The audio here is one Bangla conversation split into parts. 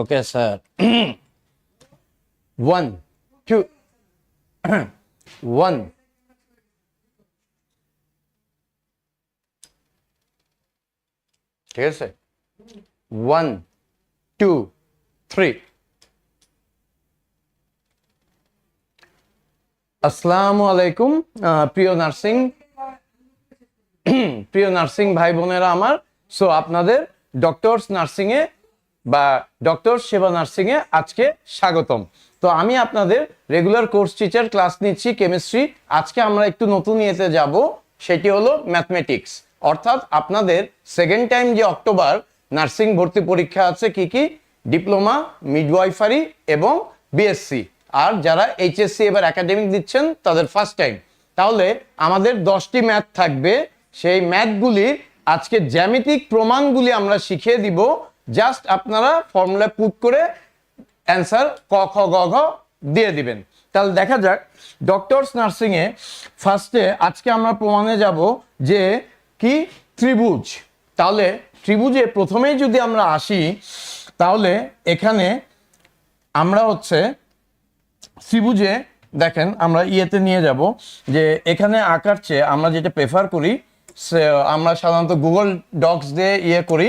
Okay, sir. One, two, one. ঠিক আছে ওয়ান টু থ্রি আসসালামু আলাইকুম আহ, প্রিয় নার্সিং প্রিয় নার্সিং ভাই বোনেরা আমার সো আপনাদের ডক্টরস নার্সিং এ বা ডক্টর সেবা নার্সিং এ আজকে স্বাগতম। তো আমি আপনাদের রেগুলার কোর্স টিচার ক্লাস নিচ্ছি কেমিস্ট্রি আজকে আমরা একটু নতুন ইয়েতে যাব, সেটি হলো ম্যাথমেটিক্স অর্থাৎ আপনাদের সেকেন্ড টাইম যে অক্টোবর, নার্সিং ভর্তি পরীক্ষা আছে কি কি? ডিপ্লোমা মিডওয়াইফারি এবং বিএসসি আর যারা এইচএসসি এবার একাডেমিক দিচ্ছেন, তাদের ফার্স্ট টাইম তাহলে আমাদের দশটি ম্যাথ থাকবে। সেই ম্যাথগুলির আজকে জ্যামিতিক প্রমাণগুলি আমরা শিখিয়ে দিব। জাস্ট আপনারা ফর্মুলা পুট করে অ্যান্সার ক, খ, গ, ঘ দিয়ে দিবেন। তাহলে দেখা যাক ডক্টরস নার্সিংয়ে ফার্স্টে আজকে আমরা প্রমাণে যাব যে কি ত্রিভুজ। তাহলে ত্রিভুজে প্রথমেই যদি আমরা আসি, তাহলে এখানে আমরা হচ্ছে ত্রিভুজে দেখেন আমরা ইয়েতে নিয়ে যাব যে এখানে আঁকার চেয়ে আমরা যেটা প্রেফার করি আমরা সাধারণত গুগল ডক্স দিয়ে ইয়ে করি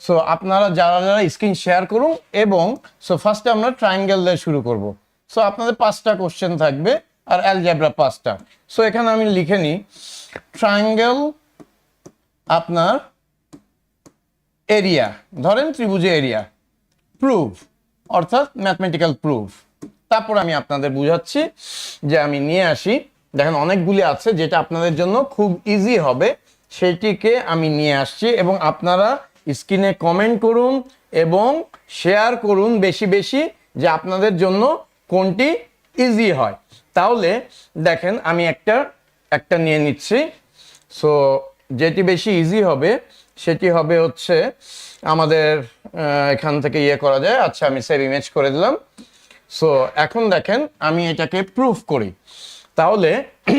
সো আপনারা যারা যারা স্ক্রিন শেয়ার করুন এবং সো ফার্স্টে আমরা ট্রায়াঙ্গেল দিয়ে শুরু করব। সো আপনাদের পাঁচটা কোশ্চেন থাকবে আর অ্যালজেব্রা পাঁচটা। সো এখানে আমি লিখে নিই। ট্রায়াঙ্গেল আপনার এরিয়া ধরেন ত্রিভুজে এরিয়া প্রুফ অর্থাৎ ম্যাথমেটিক্যাল প্রুফ তারপর আমি আপনাদের বুঝাচ্ছি যে আমি নিয়ে আসি। দেখেন অনেকগুলি আছে যেটা আপনাদের জন্য খুব ইজি হবে। সেটিকে আমি নিয়ে আসছি এবং আপনারা স্ক্রিনে কমেন্ট করুন এবং শেয়ার করুন বেশি বেশি যে আপনাদের জন্য কোনটি ইজি হয়। তাহলে দেখেন আমি একটা একটা নিয়ে নিচ্ছি। সো যেটি বেশি ইজি হবে, সেটি হবে হচ্ছে আমাদের এখান থেকে ইয়ে করা যায়। আচ্ছা আমি সেভ ইমেজ করে দিলাম। সো এখন দেখেন আমি এটাকে প্রুফ করি। তাহলে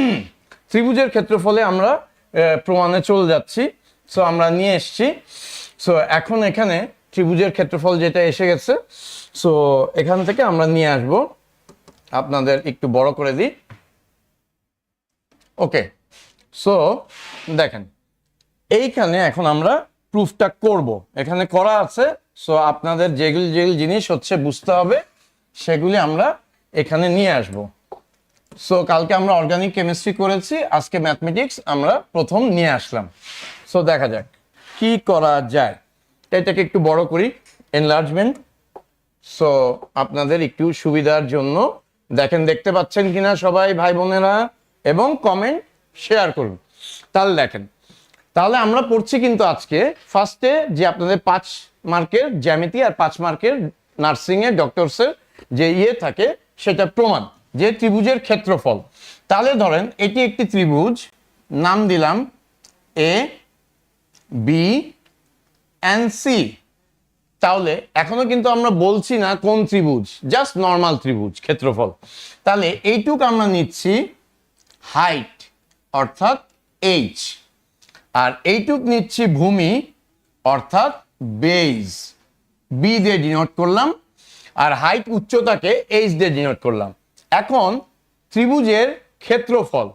ত্রিভুজের ক্ষেত্রফলে আমরা প্রমাণে চলে যাচ্ছি। সো আমরা নিয়ে এসছি। সো এখন এখানে ত্রিভুজের ক্ষেত্রফল যেটা এসে গেছে সো এখান থেকে আমরা নিয়ে আসব। আপনাদের একটু বড় করে দিই। ওকে সো দেখেন, এইখানে এখন আমরা প্রুফটা করব। এখানে করা আছে সো আপনাদের যেগুলি যেগুলি জিনিস হচ্ছে বুঝতে হবে, সেগুলি আমরা এখানে নিয়ে আসব। সো কালকে আমরা অর্গানিক কেমিস্ট্রি করেছি, আজকে ম্যাথমেটিক্স আমরা প্রথম নিয়ে আসলাম। সো দেখা যাক। কি করা যায়? তো এটাকে একটু বড় করি এনলার্জমেন্ট সো আপনাদের একটু সুবিধার জন্য। দেখেন, দেখতে পাচ্ছেন কিনা সবাই, ভাই বোনেরা? এবং কমেন্ট শেয়ার করুন। তাহলে দেখেন, তাহলে আমরা পড়ছি কিন্তু আজকে ফার্স্টে যে আপনাদের পাঁচ মার্কের জ্যামিতি আর পাঁচ মার্কের নার্সিং এর ডক্টরসের যে ইয়ে থাকে, সেটা প্রমাণ, যে ত্রিভুজের ক্ষেত্রফল। তাহলে ধরেন, এটি একটি ত্রিভুজ, নাম দিলাম এ বি অ্যান্ড সি তাহলে এখনও কিন্তু আমরা বলছি না কোন ত্রিভুজ জাস্ট নর্মাল ত্রিভুজ, ক্ষেত্রফল। তাহলে এইটুক আমরা নিচ্ছি হাইট অর্থাৎ এইচ আর এইটুক নিচ্ছি ভূমি, অর্থাৎ বেজ বি দিয়ে ডিনোট করলাম, আর হাইট উচ্চতাকে এইচ দিয়ে ডিনোট করলাম। এখন ত্রিভুজের ক্ষেত্রফল,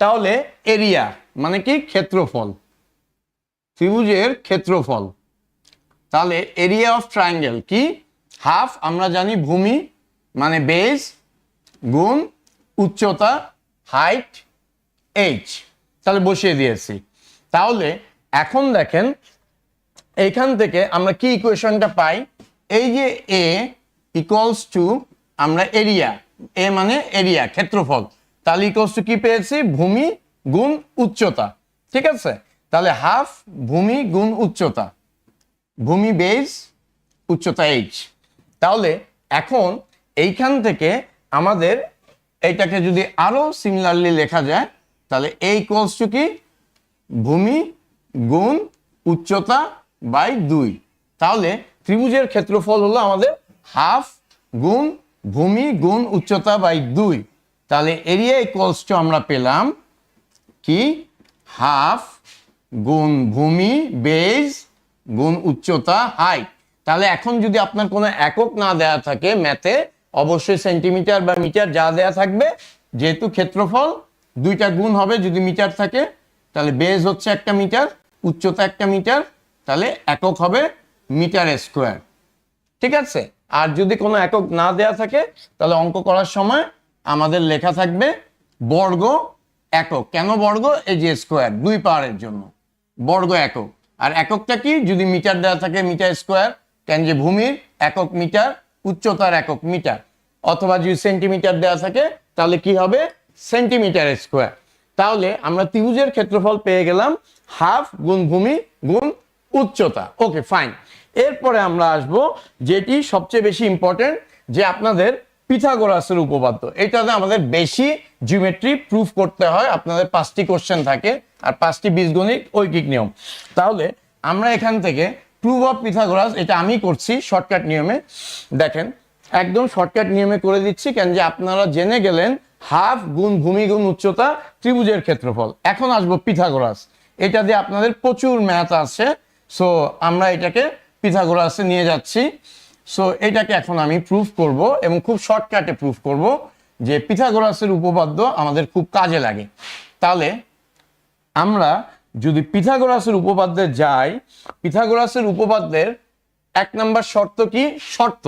তাহলে এরিয়া মানে কি? ক্ষেত্রফল। ত্রিভুজের ক্ষেত্রফল। তাহলে এরিয়া অফ ট্রায়াঙ্গেল কি? হাফ আমরা জানি ভূমি মানে বেজ গুণ উচ্চতা হাইট এইচ তাহলে বসিয়ে দিয়েছি। তাহলে এখন দেখেন, এইখান থেকে আমরা কি ইকুয়েশনটা পাই? এই যে এ ইকুয়ালস টু আমরা এরিয়া এ মানে এরিয়া ক্ষেত্রফল। তাহলে ইকুয়ালস টু কি পেয়েছি? ভূমি, গুণ উচ্চতা। ঠিক আছে? তাহলে হাফ ভূমি গুণ উচ্চতা। ভূমি বেজ উচ্চতা এইচ তাহলে এখন এইখান থেকে আমাদের এইটাকে যদি আরও সিমিলারলি লেখা যায়, তাহলে এই ইকুয়ালস টু কি? ভূমি গুণ উচ্চতা বাই দুই। তাহলে ত্রিভুজের ক্ষেত্রফল হলো আমাদের হাফ গুণ ভূমি গুণ উচ্চতা বাই দুই। তাহলে এরিয়া ইকুয়ালস টু আমরা পেলাম কি? হাফ গুণ ভূমি বেজ গুণ উচ্চতা হাইট তাহলে এখন যদি আপনার কোনো একক না দেয়া থাকে ম্যাথে অবশ্যই সেন্টিমিটার বা মিটার যা দেয়া থাকবে, যেহেতু ক্ষেত্রফল, দুইটা গুণ হবে যদি মিটার থাকে, তাহলে বেজ হচ্ছে একটা মিটার উচ্চতা একটা মিটার তাহলে একক হবে মিটার স্কোয়ার ঠিক আছে? আর যদি কোনো একক না দেয়া থাকে, তাহলে অঙ্ক করার সময় আমাদের লেখা থাকবে বর্গ একক। কেন বর্গ? এই যে স্কোয়ার দুই পাওয়ারের জন্য। বর্গ একক। আর এককটা কি? যদি মিটার দেওয়া থাকে মিটার স্কোয়ার কেন যে ভূমির, একক মিটার, উচ্চতার একক মিটার। অথবা যদি সেন্টিমিটার দেওয়া থাকে, তাহলে কি হবে? Centimetre square. তাহলে আমরা ত্রিভুজের ক্ষেত্রফল পেয়ে গেলাম হাফ গুণ ভূমি গুণ উচ্চতা। ওকে ফাইন এরপরে আমরা আসব যেটি সবচেয়ে বেশি ইম্পর্টেন্ট যে আপনাদের পিথাগোরাসের উপপাদ্য। এটাতে আমাদের বেশি জিওমেট্রি প্রুফ করতে হয়, আপনাদের পাঁচটি কোশ্চেন থাকে। আর পাঁচটি বীজগণিত ঐকিক নিয়ম। তাহলে আমরা এখান থেকে প্রুফ অফ পিথাগোরাস এটা আমি করছি শর্টকাট নিয়মে। দেখেন, একদম শর্টকাট নিয়মে করে দিচ্ছি কেন যে আপনারা জেনে গেলেন হাফ গুণ ভূমি গুণ উচ্চতা ত্রিভুজের ক্ষেত্রফল। এখন আসব পিথাগোরাস এটা দিয়ে আপনাদের প্রচুর ম্যাথ আছে। সো আমরা এটাকে পিথাগোরাসে নিয়ে যাচ্ছি। সো এটাকে এখন আমি প্রুফ করব এবং খুব শর্টকাটে প্রুফ করব যে পিথাগোরাসের উপপাদ্য আমাদের খুব কাজে লাগে। তাহলে আমরা যদি পিথাগোরাসের উপপাদ্যে যাই, পিথাগোরাসের উপপাদ্যের এক নাম্বার শর্ত কি? শর্ত।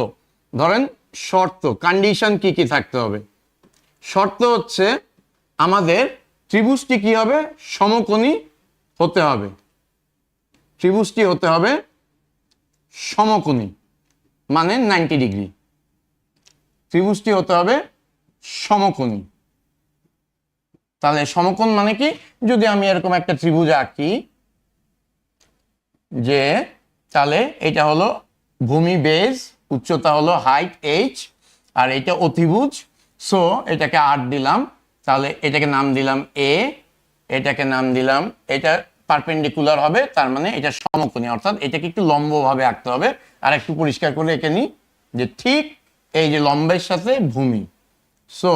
ধরেন, শর্ত কন্ডিশন কি কি থাকতে হবে? শর্ত হচ্ছে আমাদের ত্রিভুজটি কি হবে? সমকোণী হতে হবে। ত্রিভুজটি হতে হবে সমকোণী মানে নাইনটি ডিগ্রি ত্রিভুজটি হতে হবে সমকোণী। তাহলে সমকোণ মানে কি? যদি আমি এরকম একটা ত্রিভুজ আঁকি, যে তাহলে এটা হলো ভূমি বেজ, উচ্চতা হলো হাইট এইচ আর এটা অতিভুজ। সো এটাকে আট দিলাম। তাহলে এটাকে নাম দিলাম এ এটাকে নাম দিলাম, এটা পারপেন্ডিকুলার হবে, তার মানে এটা সমকোণী। অর্থাৎ এটাকে একটু লম্বভাবে আঁকতে হবে। আর একটু পরিষ্কার করে এঁকে নিই, যে ঠিক এই যে লম্বের সাথে ভূমি। সো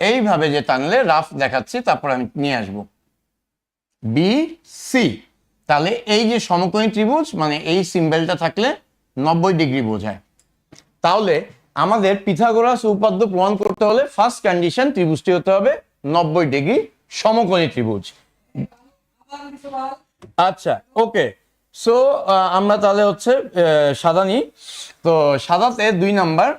এইভাবে যে টানলে রাফ দেখাচ্ছি, তারপর আমি নিয়ে আসব। বি সি তাহলে এই যে সমকোণী ত্রিভুজ মানে এই সিম্বলটা থাকলে নব্বই ডিগ্রি বোঝায়। তাহলে আমাদের পিথাগোরাস উপাদ্য প্রমাণ করতে হলে ফার্স্ট কন্ডিশন ত্রিভুজটি হতে হবে নব্বই ডিগ্রি সমকোণী ত্রিভুজ। আচ্ছা ওকে। সো আমরা তাহলে হচ্ছে সাদা নিই। তো সাদাতে দুই নাম্বার।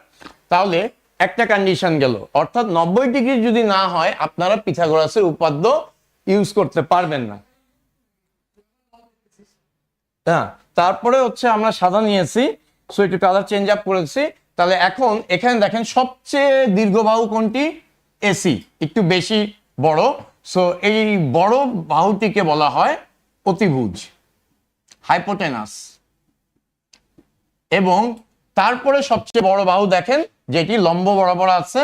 তাহলে একটা কন্ডিশন গেল। অর্থাৎ নব্বই ডিগ্রি যদি না হয়, আপনারা পিথাগোরাসের উপাদ্য ইউজ করতে পারবেন না। হ্যাঁ তারপরে হচ্ছে আমরা সাদা নিয়েছি সো একটু কালার চেঞ্জ আপ করেছি। তাহলে এখন এখানে দেখেন সবচেয়ে দীর্ঘ বাহু কোনটি? এসি একটু বেশি বড়। সো এই বড় বাহুটিকে বলা হয় অতিভুজ হাইপোটেনাস এবং তারপরে সবচেয়ে বড় বাহু দেখেন যেটি লম্ব বরাবর আছে,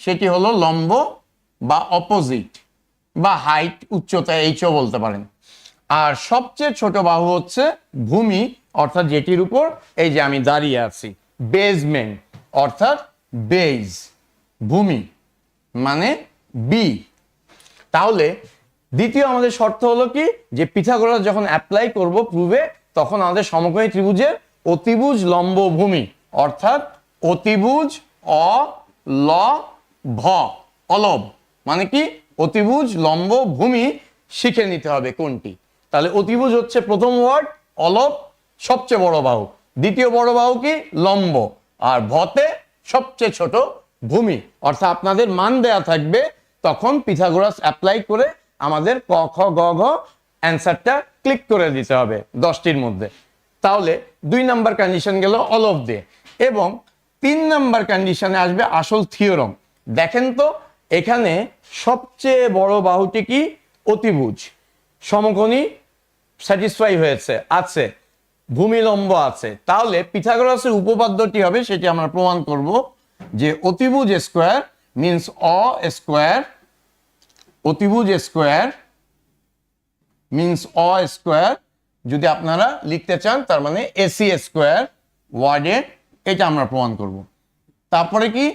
সেটি হলো লম্ব বা অপোজিট বা হাইট উচ্চতা এইচও বলতে পারেন। আর সবচেয়ে ছোট বাহু হচ্ছে ভূমি, অর্থাৎ যেটির উপর এই যে আমি দাঁড়িয়ে আছি বেজমেন্ট অর্থাৎ বেজ ভূমি মানে বি তাহলে দ্বিতীয় আমাদের শর্ত হলো কি, যে পিথাগোরাস যখন অ্যাপ্লাই করব প্রুভে তখন আমাদের সমকোণী ত্রিভুজের অতিভুজ লম্ব ভূমি, অর্থাৎ অতিভুজ, অ, ল, ভ। অলব। মানে কি? অতিভুজ, লম্ব ভূমি শিখে নিতে হবে কোনটি? তাহলে অতিভুজ হচ্ছে প্রথম ওয়ার্ড অলব, সবচেয়ে বড় বাহু। দ্বিতীয় বড় বাহু কি? লম্ব। আর ভতে সবচেয়ে ছোট ভূমি। অর্থাৎ আপনাদের মান দেয়া থাকবে তখন পিথাগোরাস অ্যাপ্লাই করে আমাদের ক, খ, গ, ঘ অ্যান্সারটা ক্লিক করে দিতে হবে দশটির মধ্যে। তাহলে দুই নাম্বার কন্ডিশন গেল অল অফ দে এবং তিন নাম্বার কন্ডিশনে আসবে আসল থিওরম দেখেন তো, এখানে সবচেয়ে বড় বাহুটি কি? অতিভুজ। সমকোণী স্যাটিসফাই হয়েছে, আছে। ভূমিলম্ব আছে। তাহলে পিথাগোরাসের উপপাদ্যটি হবে, সেটি আমরা প্রমাণ করব যে অতিভুজ স্কোয়ার মিন্স অ স্কোয়ার অতিভুজ স্কোয়ার মিন্স অ স্কোয়ার যদি আপনারা লিখতে চান, তার মানে এসি স্কোয়ার ওয়ার্ডে এটা আমরা প্রমাণ করব। তারপরে কি?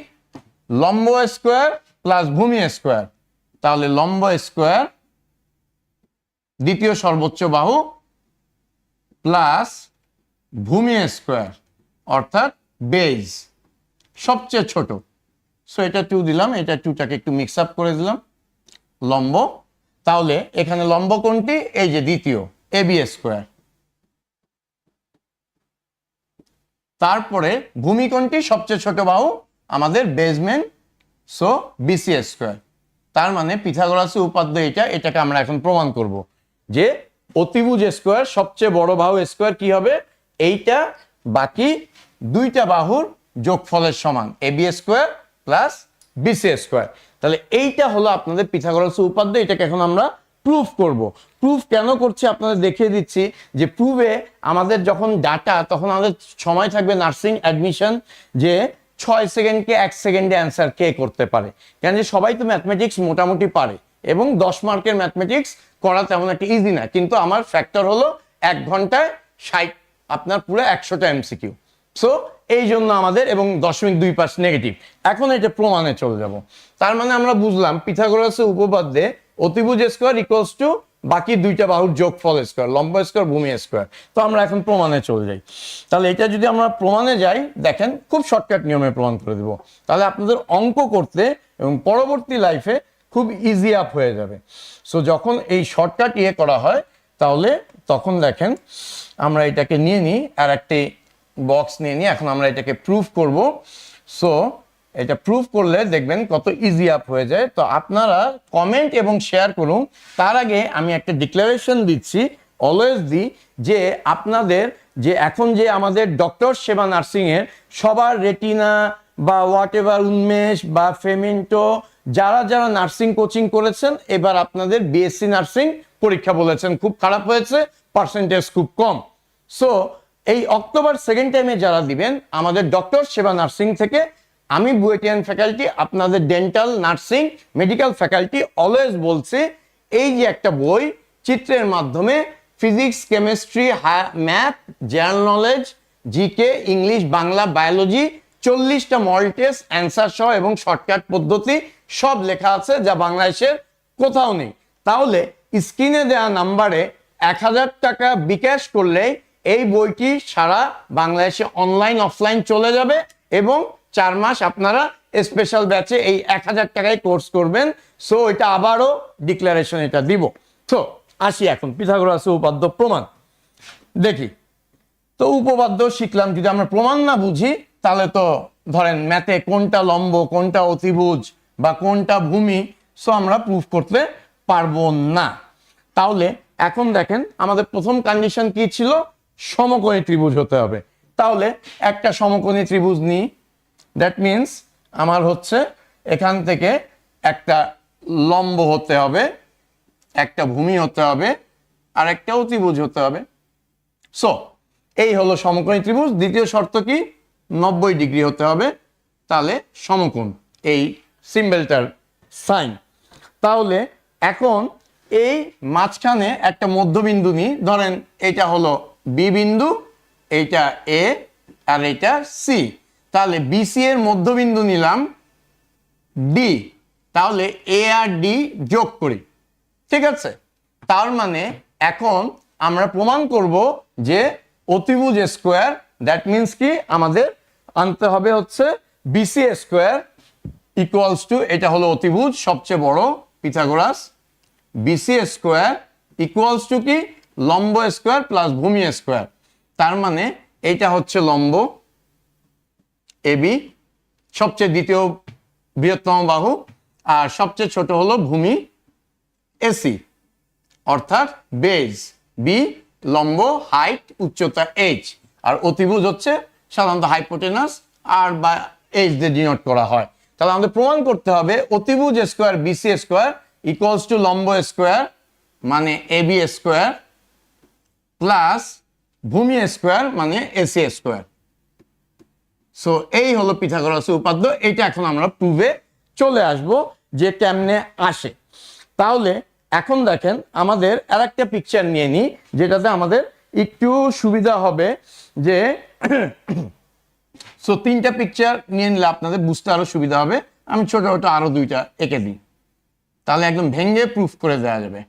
লম্ব স্কোয়ার প্লাস ভূমি স্কোয়ার তাহলে লম্ব স্কোয়ার দ্বিতীয় সর্বোচ্চ বাহু প্লাস ভূমি স্কোয়ার অর্থাৎ বেজ সবচেয়ে ছোট। সো এটা টু দিলাম, এটা টুটাকে একটু মিক্স আপ করে দিলাম। লম্ব, তাহলে এখানে লম্ব কোনটি? এই যে দ্বিতীয় এ বি স্কোয়ার তারপরে ভূমি কোনটি সবচেয়ে ছোট বাহু আমাদের বেজমেন্ট সো বিসি স্কোয়ার তার মানে পিথাগোরাসের উপাদ্য এটা এটাকে আমরা এখন প্রমাণ করব যে অতিভুজ স্কোয়ার সবচেয়ে বড় বাহু স্কোয়ার কি হবে? এইটা, বাকি দুইটা বাহুর যোগফলের সমান A B square plus B C square তাহলে এইটা হলো আপনাদের পিথাগোরাসের উপাদ্য এটাকে এখন আমরা প্রুফ করব। প্রুফ কেন করছি আপনাদের দেখিয়ে দিচ্ছি যে প্রুফে আমাদের যখন ডাটা তখন আমাদের সময় থাকবে নার্সিং অ্যাডমিশন যে ছয় সেকেন্ডকে এক সেকেন্ডে অ্যান্সার কে করতে পারে। কেন যে সবাই তো ম্যাথমেটিক্স মোটামুটি পারে এবং দশ মার্কের ম্যাথমেটিক্স করা তেমন একটা ইজি না। কিন্তু আমার ফ্যাক্টর হলো এক ঘন্টায় ষাট, আপনার পুরো একশোটা এমসিকিউ সো এই জন্য আমাদের এবং দশমিক দুই পাঁচ নেগেটিভ এখন এটা প্রমাণে চলে যাব। তার মানে আমরা বুঝলাম, পিথাগোরাসের উপপাদ্যে অতিভুজ স্কোয়ার ইকুয়ালস টু বাকি দুইটা বাহুর যোগফল স্কোয়ার লম্ব স্কোয়ার ভূমি স্কোয়ার তো আমরা এখন প্রমাণে চলে যাই। তাহলে এটা যদি আমরা প্রমাণে যাই, দেখেন খুব শর্টকাট নিয়মে প্রমাণ করে দিব। তাহলে আপনাদের অঙ্ক করতে এবং পরবর্তী লাইফে খুব ইজি আপ হয়ে যাবে। সো যখন এই শর্টকাট ইয়ে করা হয়, তাহলে তখন দেখেন আমরা এটাকে নিয়ে নিই আর একটি বক্স নিয়ে নিই। এখন আমরা এটাকে প্রুফ করব। সো এটা প্রুফ করলে দেখবেন কত ইজি আপ হয়ে যায়। তো আপনারা কমেন্ট এবং শেয়ার করুন। তার আগে আমি একটা ডিক্লারেশন দিচ্ছি অলওয়েজ দি, যে আপনাদের যে এখন যে আমাদের ডক্টর সেবা নার্সিংয়ের সবার রেটিনা বা হোয়াট এভার উন্মেষ বা ফেমিন্টো, যারা যারা নার্সিং কোচিং করেছেন, এবার আপনাদের বিএসসি নার্সিং পরীক্ষা বলেছেন। খুব খারাপ হয়েছে পার্সেন্টেজ খুব কম। সো এই অক্টোবর সেকেন্ড টাইমে যারা দিবেন, আমাদের ডক্টর সেবা নার্সিং থেকে আমি বুয়েটিয়ান ফ্যাকাল্টি আপনাদের dental nursing medical faculty always বলছে, এই যে একটা বই, চিত্রের মাধ্যমে physics chemistry math general knowledge G K English Bangla biology চল্লিশটা মডেল টেস্ট অ্যান্সার সহ এবং শর্টকাট পদ্ধতি সব লেখা আছে যা বাংলাদেশের কোথাও নেই। তাহলে স্ক্রিনে দেওয়া নাম্বারে এক হাজার টাকা বিকাশ করলেই এই বইটি সারা বাংলাদেশে অনলাইন অফলাইন চলে যাবে এবং চার মাস আপনারা স্পেশাল ব্যাচে এই এক হাজার টাকায় কোর্স করবেন। সো এটা আবারও ডিক্লারেশন এটা দিব। তো আসি এখন। পিথাগোরাসের উপাদ্য প্রমাণ। দেখি। তো উপপাদ্য শিখলাম, যদি আমরা প্রমাণ না বুঝি, তাহলে তো ধরেন ম্যাথে কোনটা লম্ব, কোনটা অতিভুজ বা কোনটা ভূমি সো আমরা প্রুফ করতে পারব না। তাহলে এখন দেখেন, আমাদের প্রথম কন্ডিশন কি ছিল? সমকোণী ত্রিভুজ হতে হবে। তাহলে একটা সমকোণী ত্রিভুজ নিই। দ্যাট মিন্স আমার হচ্ছে এখান থেকে একটা লম্ব হতে হবে, একটা ভূমি হতে হবে আর একটা অতিভুজ হতে হবে। সো এই হলো সমকোণী ত্রিভুজ। দ্বিতীয় শর্ত কি? নব্বই ডিগ্রি হতে হবে। তাহলে সমকোণ, এই সিম্বলটার সাইন। তাহলে এখন এই মাঝখানে একটা মধ্যবিন্দু নিই। ধরেন এটা হলো বি বিন্দু, এইটা এ, আর এটা সি। তাহলে বিসি এর মধ্যবিন্দু নিলাম ডি তাহলে এ আর ডি যোগ করি। ঠিক আছে? তার মানে এখন আমরা প্রমাণ করব যে অতিভুজ স্কোয়ার দ্যাট মিন্স কি? আমাদের আনতে হবে হচ্ছে বিসি স্কোয়ার ইকুয়ালস টু এটা হলো অতিভুজ, সবচেয়ে বড় Pythagoras B C square equals to কি? লম্ব স্কোয়ার প্লাস ভূমি স্কোয়ার। তার মানে এটা হচ্ছে লম্ব। এবি সবচেয়ে দ্বিতীয় বৃহত্তম বাহু, আর সবচেয়ে ছোট হলো ভূমি এসি অর্থাৎ বেজ বি লম্ব হাইট উচ্চতা এইচ আর অতিভুজ হচ্ছে সাধারণত হাইপোটেনাস আর বা এইচ দিয়ে ডিনোট করা হয়। তাহলে আমাদের প্রমাণ করতে হবে, অতিভুজ square B C square equals to লম্ব স্কোয়ার মানে এবি স্কোয়ার প্লাস ভূমি স্কোয়ার মানে এসি স্কোয়ার সো এই হলো পিথাগোরাসের উপাদ্য। এটা এখন আমরা প্রুভে চলে আসব যে কেমনে আসে। তাহলে এখন দেখেন আমাদের আর একটা পিকচার নিয়ে নিই, যেটাতে আমাদের একটু সুবিধা হবে যে সো তিনটা পিকচার নিয়ে নিলে আপনাদের বুঝতে আরও সুবিধা হবে। আমি ছোট ছোট আরও দুইটা এঁকে দিই। তাহলে একদম ভেঙে প্রুফ করে দেওয়া যাবে।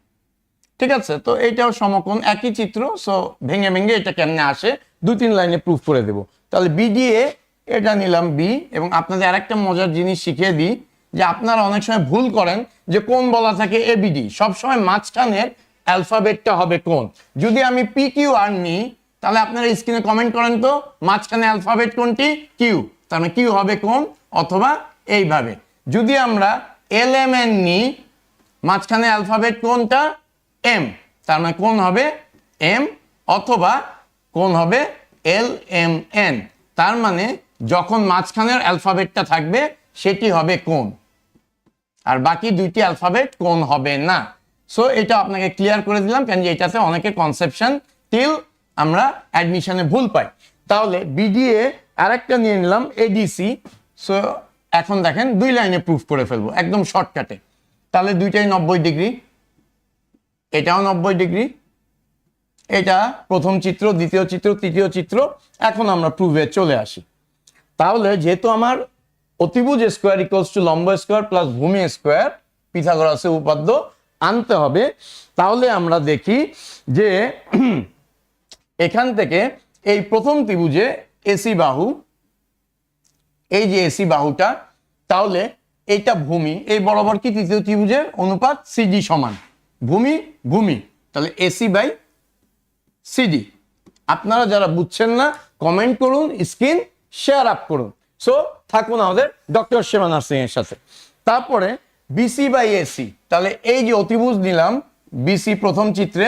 ঠিক আছে? তো এইটাও সমকোণ, একই চিত্র। সো ভেঙে ভেঙে এটা কেমনে আসে? দু তিন লাইনে প্রুফ করে দেব। তাহলে বিডিএ এটা নিলাম বি এবং আপনাদের আরেকটা মজার জিনিস শিখিয়ে দিই যে আপনারা অনেক সময় ভুল করেন যে কোন বলা থাকে এবিডি সবসময় মাঝখানের অ্যালফাবেটটা হবে কোন। যদি আমি পি কিউ আর নিই তাহলে আপনারা স্ক্রিনে কমেন্ট করেন তো, মাঝখানে অ্যালফাবেট কোনটি? কিউ তার মানে কিউ হবে কোন? অথবা এইভাবে। যদি আমরা এল এম এন নিই মাঝখানে অ্যালফাবেট কোনটা? এম তার মানে কোন হবে? এম অথবা কোন হবে? এল এম এন তার মানে যখন মাঝখানের অ্যালফাবেটটা থাকবে, সেটি হবে কোন? আর বাকি দুইটি অ্যালফাবেট কোন হবে না? সো এটা আপনাকে ক্লিয়ার করে দিলাম কেন যে এটাতে অনেকে কনসেপশন টিল আমরা অ্যাডমিশনে ভুল পাই। তাহলে বিডিএ আরেকটা নিয়ে নিলাম এডিসি সো এখন দেখেন দুই লাইনে প্রুফ করে ফেলব, একদম শর্টকাটে তাহলে দুইটাই নব্বই ডিগ্রি। এটাও নব্বই ডিগ্রি। এটা প্রথম চিত্র, দ্বিতীয় চিত্র, তৃতীয় চিত্র। এখন আমরা প্রুভে চলে আসি। তাহলে যেহেতু আমার অতিভুজ স্কোয়ার ইকুয়ালস টু লম্ব স্কোয়ার প্লাস ভূমি স্কোয়ার পিথাগোরাসের উপাদ্য আনতে হবে, তাহলে আমরা দেখি যে এখান থেকে এই প্রথম ত্রিভুজে এসি বাহু, এই যে এসি বাহুটা, তাহলে এইটা ভূমি, এই বরাবর কি তৃতীয় ত্রিভুজের অনুপাত সিডি সমান? ভূমি ভূমি, তাহলে এসি বাই সিডি আপনারা যারা বুঝছেন না কমেন্ট করুন স্ক্রিন শেয়ার আপ করুন। সো থাকুন আমাদের ডক্টর সেবা নার্সিং এর সাথে। তারপরে বিসি বাই এসি তাহলে এই যে অতিভুজ নিলাম বিসি প্রথম চিত্রে,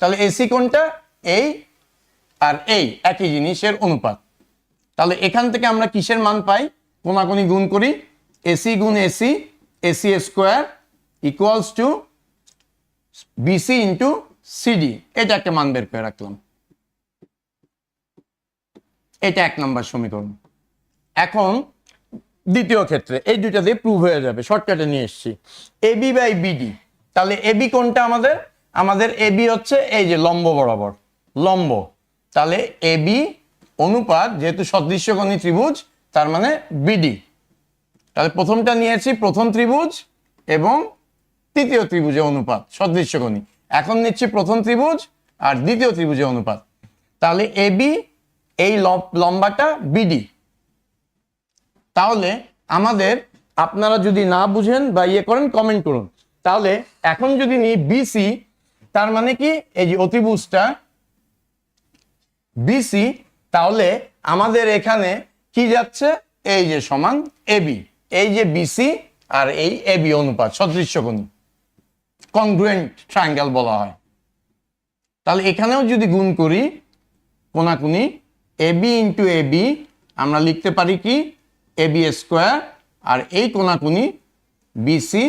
তাহলে এসি কোনটা? এই আর এই একই জিনিসের অনুপাত। তাহলে এখান থেকে আমরা কিসের মান পাই? কোনাকুনি গুণ করি। এসি গুণ A C A C square equals to B C into C D এটা একটা মান বের করে রাখলাম। এটা এক নম্বর সমীকরণ। এখন দ্বিতীয় ক্ষেত্রে, এই দুইটা দিয়ে প্রুভ হয়ে যাবে শর্টকাটে নিয়ে এসেছি। A B by B D তাহলে এবি কোনটা আমাদের? আমাদের এবি হচ্ছে এই যে লম্ব বরাবর, লম্ব। তাহলে এবি অনুপাত যেহেতু সদৃশ্যকোণী ত্রিভুজ, তার মানে বিডি তাহলে প্রথমটা নিয়েছি প্রথম ত্রিভুজ এবং তৃতীয় ত্রিভুজের অনুপাত, সদৃশ্যকোণী। এখন নিচ্ছি প্রথম ত্রিভুজ আর দ্বিতীয় ত্রিভুজের অনুপাত। তাহলে এবি এই লম- লম্বাটা বিডি তাহলে আমাদের আপনারা যদি না বুঝেন বা ইয়ে করেন কমেন্ট করুন। তাহলে এখন যদি নিই বিসি তার মানে কি? এই যে অতিভুজটা বিসি তাহলে আমাদের এখানে কি যাচ্ছে? এই যে সমান এবি এই যে বিসি আর এই এবি অনুপাত সদৃশ্যকোণী কনগ্রুয়েন্ট ট্রায়াঙ্গেল বলা হয়। তাহলে এখানেও যদি গুণ করি কোনাকুনি এবি ইন্টু এবি আমরা লিখতে পারি কি? এবি স্কোয়ার আর এই কোনাকুনি বিসি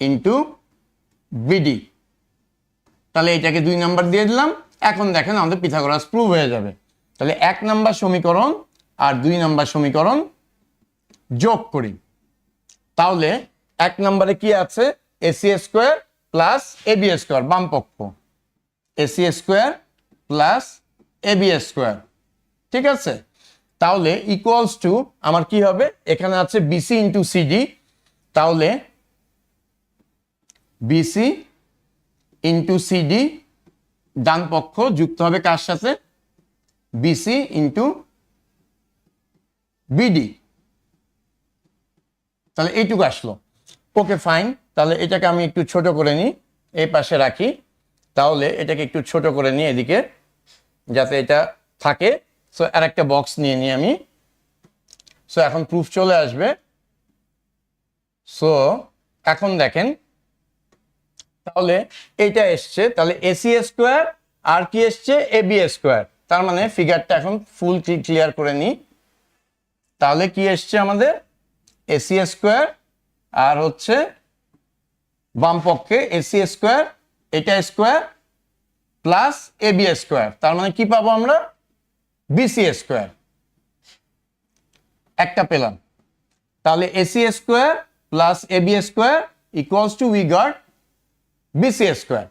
ইন্টু বিডি তাহলে এটাকে দুই নাম্বার দিয়ে দিলাম। এখন দেখেন আমাদের পিথাগোরাস প্রুভ হয়ে যাবে। তাহলে এক নাম্বার সমীকরণ আর দুই নাম্বার সমীকরণ যোগ করি। তাহলে এক নম্বরে কি আছে? AC square plus AB square বাম পক্ষ AC square plus AB square ঠিক আছে? তাহলে ইকুয়ালস টু আমার কি হবে? এখানে আছে বিসি ইন্টু সিডি তাহলে বিসি ইন্টু সিডি ডান পক্ষ যুক্ত হবে কার সাথে? বিসি ইন্টু বিডি তাহলে এইটুকু আসলো। ওকে ফাইন তাহলে এটাকে আমি একটু ছোট করে নিই। এই পাশে রাখি। তাহলে এটাকে একটু ছোট করে নিই এদিকে, যাতে এটা থাকে। সো আর একটা বক্স নিয়ে নিই আমি। সো এখন প্রুফ চলে আসবে। সো এখন দেখেন, তাহলে এইটা এসছে, তাহলে এসি স্কোয়ার আর কি এসছে? এ বি স্কোয়ার তার মানে ফিগারটা এখন ফুল ক্লিয়ার করে নিই। তাহলে কি এসছে আমাদের? এসি স্কোয়ার আর হচ্ছে বাম পক্ষে এসি স্কোয়ার এটা square plus A B square তার মানে কি পাবো আমরা? বিসি স্কোয়ার একটা পেলাম। তাহলে AC square plus AB square equals to we got BC square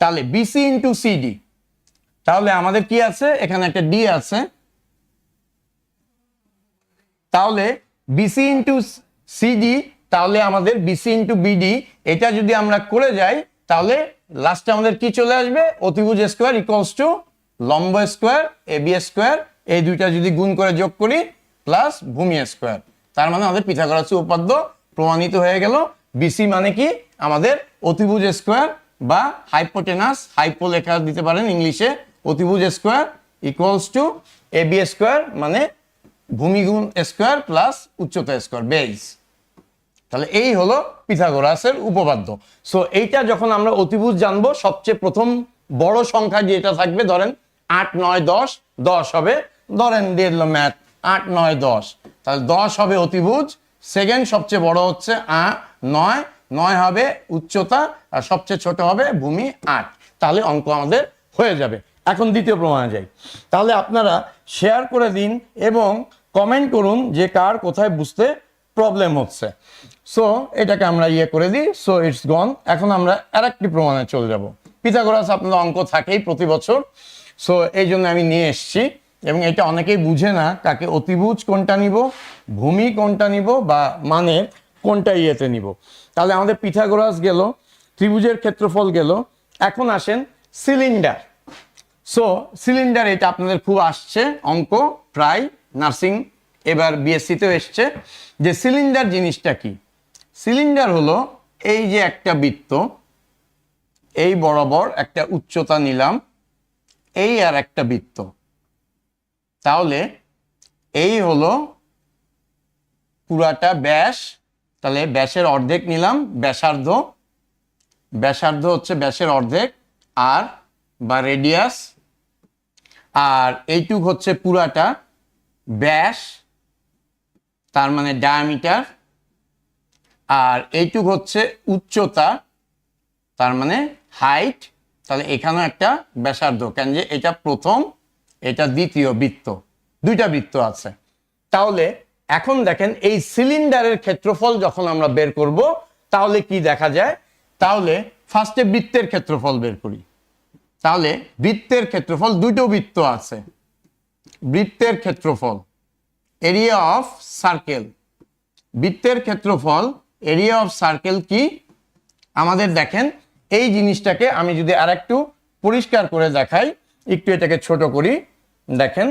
তাহলে বিসি ইন্টু সিডি তাহলে আমাদের কি আছে? এখানে একটা ডি আছে। তাহলে বিসি ইন্টু সিডি তাহলে আমাদের বিসি ইন্টু বিডি এটা যদি আমরা করে যাই, তাহলে লাস্টে আমাদের কি চলে আসবে? অতিভুজ স্কোয়ার ইকুয়ালস টু লম্ব স্কোয়ার, এ বি স্কোয়ার, এই দুইটা যদি গুণ করে যোগ করি প্লাস ভূমি স্কোয়ার। তার মানে আমাদের পিথাগোরাসের উপাদ্য প্রমাণিত হয়ে গেল। বিসি মানে কি? আমাদের অতিভুজ স্কোয়ার বা হাইপোটেনাস হাইপো লেখা দিতে পারেন ইংলিশে। অতিভুজ square equals to A B square মানে ভূমিগুণ স্কোয়ার প্লাস উচ্চতা স্কোয়ার বেজ তাহলে এই হলো পিথাগোরাসের উপপাদ্য। সো এইটা যখন আমরা অতিভুজ জানব, সবচেয়ে প্রথম বড় সংখ্যা যেটা থাকবে, ধরেন আট, নয়, দশ দশ হবে। ধরেন দিয়ে দিল ম্যাথ, আট, নয়, দশ। তাহলে দশ হবে অতিভুজ। সেকেন্ড সবচেয়ে বড় হচ্ছে আ, নয়। নয় হবে উচ্চতা। আর সবচেয়ে ছোট হবে ভূমি আট। তাহলে অঙ্ক আমাদের হয়ে যাবে। এখন দ্বিতীয় প্রমাণে যাই। তাহলে আপনারা শেয়ার করে দিন এবং কমেন্ট করুন যে কার কোথায় বুঝতে প্রবলেম হচ্ছে। সো এটাকে আমরা ইয়ে করে দিই। সো ইটস গন এখন আমরা আরেকটি প্রমাণে চলে যাব। পিথাগোরাস আপনাদের অঙ্ক থাকেই প্রতি বছর। সো এই জন্য আমি নিয়ে এসেছি এবং এটা অনেকেই বুঝে না কাকে অতিভুজ কোনটা নিব, ভূমি কোনটা নিব বা মানে কোনটা ইয়েতে নিব। তাহলে আমাদের পিথাগোরাস গেল, ত্রিভুজের ক্ষেত্রফল গেল। এখন আসেন সিলিন্ডার। সো সিলিন্ডার এটা আপনাদের খুব আসছে, অঙ্ক প্রায় নার্সিং, এবার বিএসসিতেও এসছে যে সিলিন্ডার জিনিসটা কি? সিলিন্ডার হলো এই যে একটা বৃত্ত, এই বরাবর একটা উচ্চতা নিলাম এই আর একটা বৃত্ত। তাহলে এই হলো পুরাটা ব্যাস। তাহলে ব্যাসের অর্ধেক নিলাম, ব্যাসার্ধ। ব্যাসার্ধ হচ্ছে ব্যাসের অর্ধেক আর বা রেডিয়াস। আর এইটুক হচ্ছে পুরাটা ব্যাস, তার মানে ডায়ামিটার আর এইটুক হচ্ছে উচ্চতা, তার মানে হাইট তাহলে এখানেও একটা ব্যাসার্ধ, কেন যে এটা প্রথম, এটা দ্বিতীয় বৃত্ত, দুইটা বৃত্ত আছে। তাহলে এখন দেখেন এই সিলিন্ডারের ক্ষেত্রফল যখন আমরা বের করব, তাহলে কি দেখা যায়? তাহলে ফার্স্টে বৃত্তের ক্ষেত্রফল বের করি। তাহলে বৃত্তের ক্ষেত্রফল দুটো বৃত্ত আছে। বৃত্তের ক্ষেত্রফল এরিয়া অফ সার্কেল বৃত্তের ক্ষেত্রফল এরিয়া অফ সার্কেল কি? আমাদের দেখেন এই জিনিসটাকে আমি যদি আর একটু পরিষ্কার করে দেখাই, একটু এটাকে ছোট করি। দেখেন,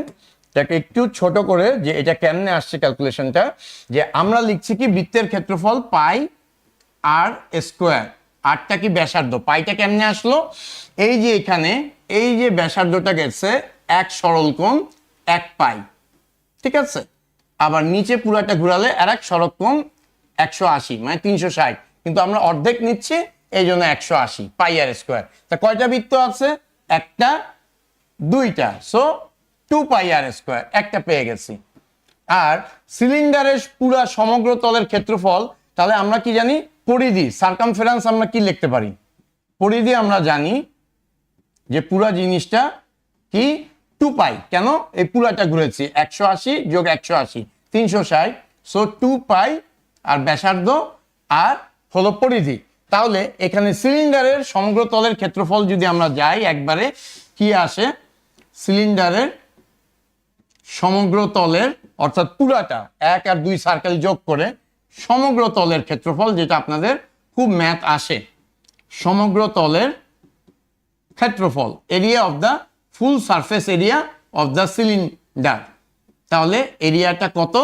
এটাকে একটু ছোট করে যে এটা কেমনে আসছে ক্যালকুলেশনটা যে আমরা লিখছি কি বৃত্তের ক্ষেত্রফল পাই আর স্কোয়ার আটটা কি ব্যাসার্ধ? পাইটা কেমনে আসলো? এই যে এখানে, এই যে ব্যাসার্ধটা গেছে এক সরল কোণ এক পাই। ঠিক আছে? আবার নিচে পুরাটা ঘুরালে আর এক সরল কোণ একশো আশি মানে তিনশো ষাট। কিন্তু আমরা অর্ধেক নিচ্ছি এই জন্য একশো আশি, পাই আর স্কোয়ার। তা কয়টা বৃত্ত আছে? একটা, দুইটা। সো টু পাই আর স্কোয়ার, একটা পেয়ে গেছি। আর সিলিন্ডারের পুরা সমগ্র তলের ক্ষেত্রফল, তাহলে আমরা কি জানি? পরিধি সার্কামফারেন্স আমরা কি লিখতে পারি? পরিধি আমরা জানি যে পুরা জিনিসটা কি? Two pi. কেন? এই পুরাটা ঘুরেছি, একশো আশি যোগ একশো আশি, তিনশো ষাট। সো টু পাই আর ব্যাসার্ধ আর হলো পরিধি। তাহলে এখানে সিলিন্ডারের সমগ্র তলের ক্ষেত্রফল যদি আমরা যাই একবারে, কি আসে? সিলিন্ডারের সমগ্র তলের, অর্থাৎ পুরাটা, এক আর দুই সার্কেল যোগ করে সমগ্র তলের ক্ষেত্রফল, যেটা আপনাদের খুব ম্যাথ আসে, সমগ্র তলের ক্ষেত্রফল area of the full surface area of the cylinder তাহলে এরিয়াটা কত?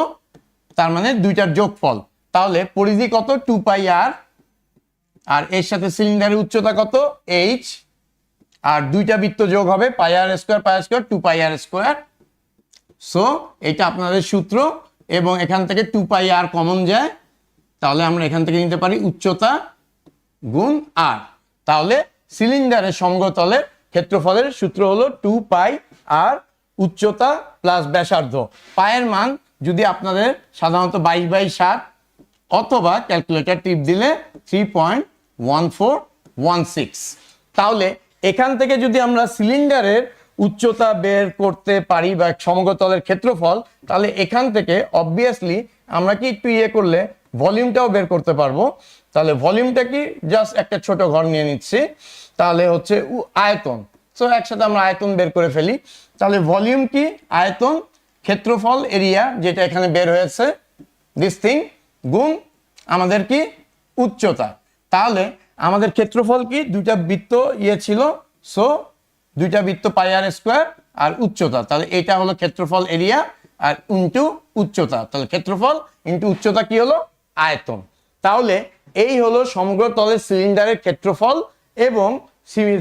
তার মানে দুইটার যোগফল। তাহলে পরিধি কত? টু পাই আর আর এর সাথে সিলিন্ডারের উচ্চতা কত? এইচ আর দুইটা বৃত্ত যোগ হবে পাই আর square, pi square two pi আর স্কোয়ার। সো এটা আপনাদের সূত্র, এবং এখান থেকে টু পাই আর কমন যায়। তাহলে আমরা এখান থেকে নিতে পারি উচ্চতা গুণ আর তাহলে সিলিন্ডারের সমগ্রতলের ক্ষেত্রফলের সূত্র হলো টু পাই আর উচ্চতা প্লাস ব্যাসার্ধ। পায়ের মান যদি আপনাদের সাধারণত বাইশ বাই সাত, অথবা ক্যালকুলেটর টিপ দিলে three point one four one six তাহলে এখান থেকে যদি আমরা সিলিন্ডারের উচ্চতা বের করতে পারি বা সমগ্রতলের ক্ষেত্রফল, তাহলে এখান থেকে অবভিয়াসলি আমরা কি একটু ইয়ে করলে ভলিউমটাও বের করতে পারব। তাহলে ভলিউমটা কি? জাস্ট একটা ছোট ঘর নিয়ে নিচ্ছি। তাহলে হচ্ছে আয়তন। সো একসাথে আমরা আয়তন বের করে ফেলি। তাহলে ভলিউম কি? আয়তন, ক্ষেত্রফল এরিয়া যেটা এখানে বের হয়েছে দিস থিং গুণ আমাদের কি? উচ্চতা। তাহলে আমাদের ক্ষেত্রফল কি? দুইটা বৃত্ত ইয়ে ছিল সো দুইটা বৃত্ত পাই আর স্কোয়ার আর উচ্চতা। তাহলে এটা হলো ক্ষেত্রফল এরিয়া আর ইন্টু উচ্চতা। তাহলে ক্ষেত্রফল ইন্টু উচ্চতা কি হলো? আয়তন। তাহলে এই হলো সমগ্র তলের সিলিন্ডারের ক্ষেত্রফল এবং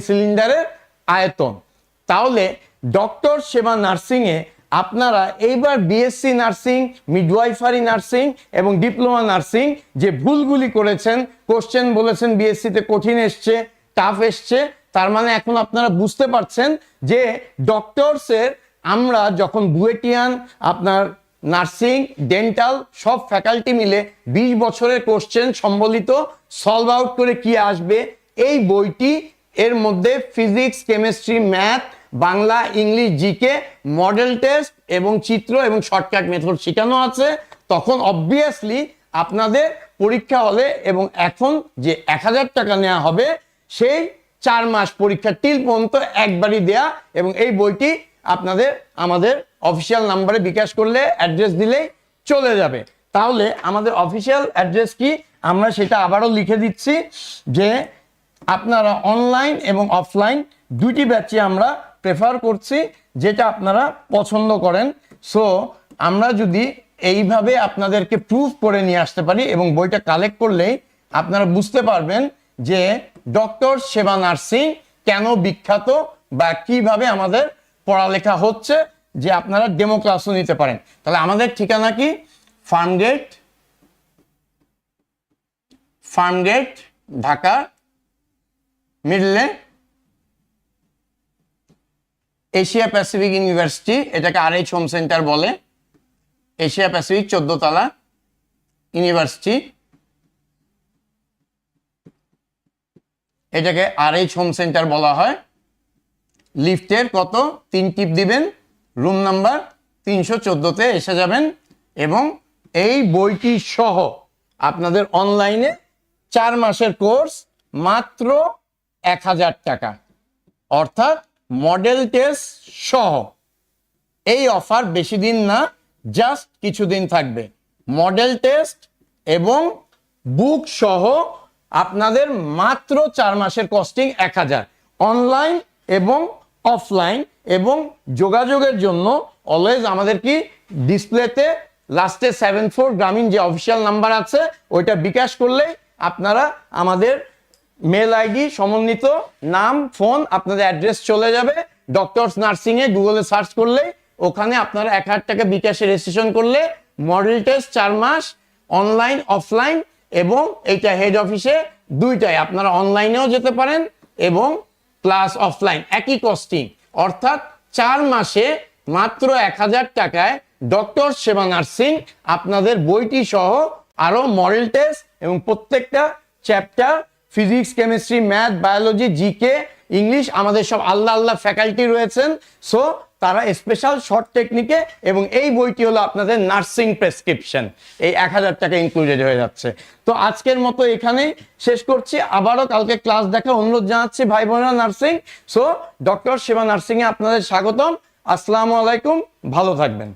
সিলিন্ডারের আয়তন। তাহলে ডক্টর সেবা নার্সিংয়ে আপনারা এইবার বিএসসি নার্সিং মিডওয়াইফারি নার্সিং এবং ডিপ্লোমা নার্সিং যে ভুলগুলি করেছেন কোশ্চেন বলেছেন বিএসসিতে কঠিন এসছে টাফ এসছে, তার মানে এখন আপনারা বুঝতে পারছেন যে ডক্টরসের আমরা যখন বুয়েটিয়ান, আপনার নার্সিং ডেন্টাল সব ফ্যাকাল্টি মিলে বিশ বছরের কোশ্চেন সম্বলিত সলভ আউট করে কি আসবে? এই বইটি এর মধ্যে physics chemistry math Bangla, English GK model test এবং চিত্র এবং শর্টকাট মেথড শেখানো আছে। তখন অবভিয়াসলি আপনাদের পরীক্ষা হলে এবং এখন যে এক হাজার টাকা নেওয়া হবে, সেই চার মাস পরীক্ষা টিল পর্যন্ত একবারই দেয়া এবং এই বইটি আপনাদের আমাদের অফিসিয়াল নাম্বারে বিকাশ করলে অ্যাড্রেস দিলেই চলে যাবে। তাহলে আমাদের অফিসিয়াল অ্যাড্রেস কি? আমরা সেটা আবারও লিখে দিচ্ছি যে আপনারা অনলাইন এবং অফলাইন দুটি ব্যাচে আমরা প্রেফার করছি, যেটা আপনারা পছন্দ করেন। সো আমরা যদি এইভাবে আপনাদেরকে প্রুফ করে নিয়ে আসতে পারি এবং বইটা কালেক্ট করলেই আপনারা বুঝতে পারবেন যে ডক্টর সেবা নার্সিং কেন বিখ্যাত বা কীভাবে আমাদের পড়ালেখা হচ্ছে, যে আপনারা ডেমো ক্লাসও নিতে পারেন। তাহলে আমাদের ঠিকানা কি? ফার্মগেট ফার্মগেট ঢাকা মিডলে এশিয়া প্যাসিফিক ইউনিভার্সিটি, এটাকে আরএইচ হোম সেন্টার বলে। এশিয়া প্যাসিফিক চোদ্দ তলা ইউনিভার্সিটি। এটাকে আরএইচ হোম সেন্টার বলা হয়। লিফটের কত? তিন টিপ দিবেন। রুম নাম্বার তিনশো চোদ্দোতে এসে যাবেন এবং এই বইটি সহ আপনাদের অনলাইনে চার মাসের কোর্স মাত্র এক হাজার টাকা। অর্থাৎ মডেল টেস্ট সহ। এই অফার বেশি দিন না জাস্ট কিছুদিন থাকবে। মডেল টেস্ট এবং বুক সহ আপনাদের মাত্র চার মাসের কস্টিং এক হাজার। অনলাইন এবং অফলাইন এবং যোগাযোগের জন্য অলওয়েজ আমাদের কি ডিসপ্লেতে লাস্টে সেভেন ফোর গ্রামীণ যে অফিসিয়াল নাম্বার আছে, ওইটা বিকাশ করলেই আপনারা আমাদের মেল আইডি, সমন্বিত নাম, ফোন, আপনাদের অ্যাড্রেস চলে যাবে। ডক্টরস নার্সিং এ গুগলে সার্চ করলে ওখানে আপনারা এক হাজার টাকা বিকাশে রেজিস্ট্রেশন করলে মডেল টেস্ট চার মাস, অনলাইন, অফলাইন এবং এইটা হেড অফিসে দুইটাই আপনারা অনলাইনেও যেতে পারেন এবং ক্লাস অফলাইন, একই কস্টিং। অর্থাৎ চার মাসে মাত্র এক হাজার টাকায় ডক্টর সেবা নার্সিং, আপনাদের বইটি সহ আরও মডেল টেস্ট এবং প্রত্যেকটা chapter physics chemistry math biology GK English আমাদের সব আল্লাহ আল্লাহ ফ্যাকাল্টি রয়েছেন। সো তারা স্পেশাল শর্ট টেকনিকে এবং এই বইটি হলো আপনাদের নার্সিং প্রেসক্রিপশন এই এক হাজার টাকা ইনক্লুডেড হয়ে যাচ্ছে। তো আজকের মতো এখানেই শেষ করছি। আবারও কালকে ক্লাস দেখার অনুরোধ জানাচ্ছি ভাই বোনেরা নার্সিং সো ডক্টর সেবা নার্সিংয়ে আপনাদের স্বাগতম। আসসালামু আলাইকুম। ভালো থাকবেন।